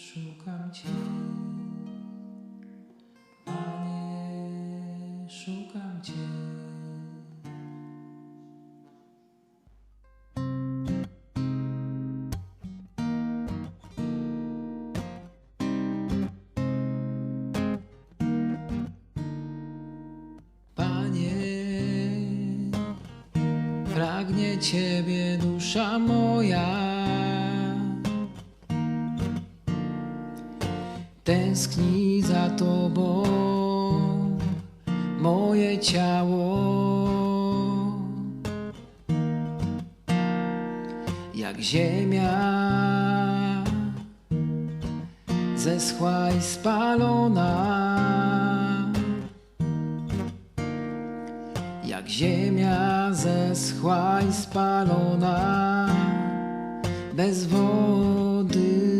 szukam Cię. Panie, szukam Cię. Panie, pragnie Ciebie dusza moja. Tęskni za Tobą moje ciało. Jak ziemia zeschła i spalona. Jak ziemia zeschła i spalona bez wody.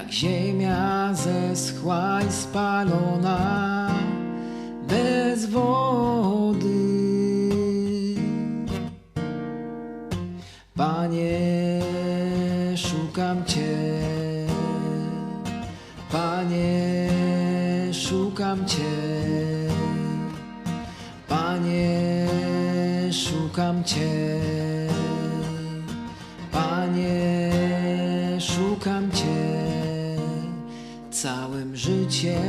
Jak ziemia zeschła i spalona bez wody. Panie, szukam Cię. Panie, szukam Cię. Panie, szukam Cię. Panie, szukam Cię całym życiem.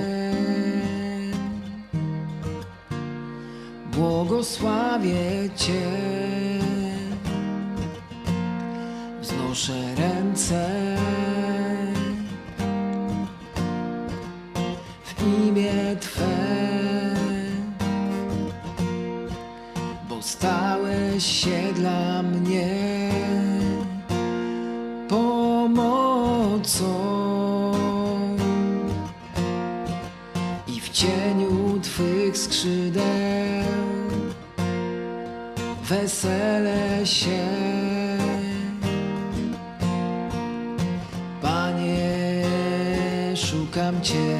Błogosławię Cię. Wznoszę ręce w imię Twe, bo stałeś się dla mnie pomocą cieniu Twych skrzydeł wesele się. Panie, szukam Cię.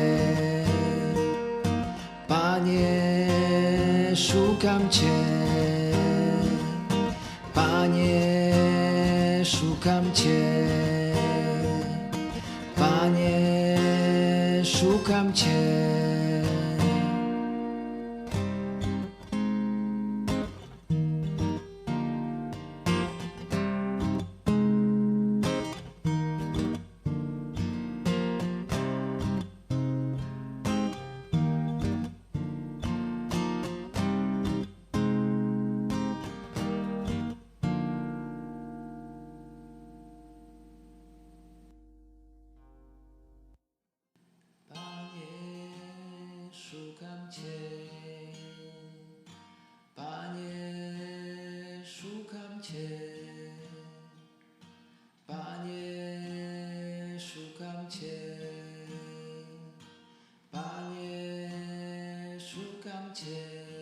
Panie, szukam Cię. Panie, szukam Cię. Panie, szukam Cię. Szukam Cię. Panie, szukam Cię. Panie, szukam Cię. Panie, szukam Cię.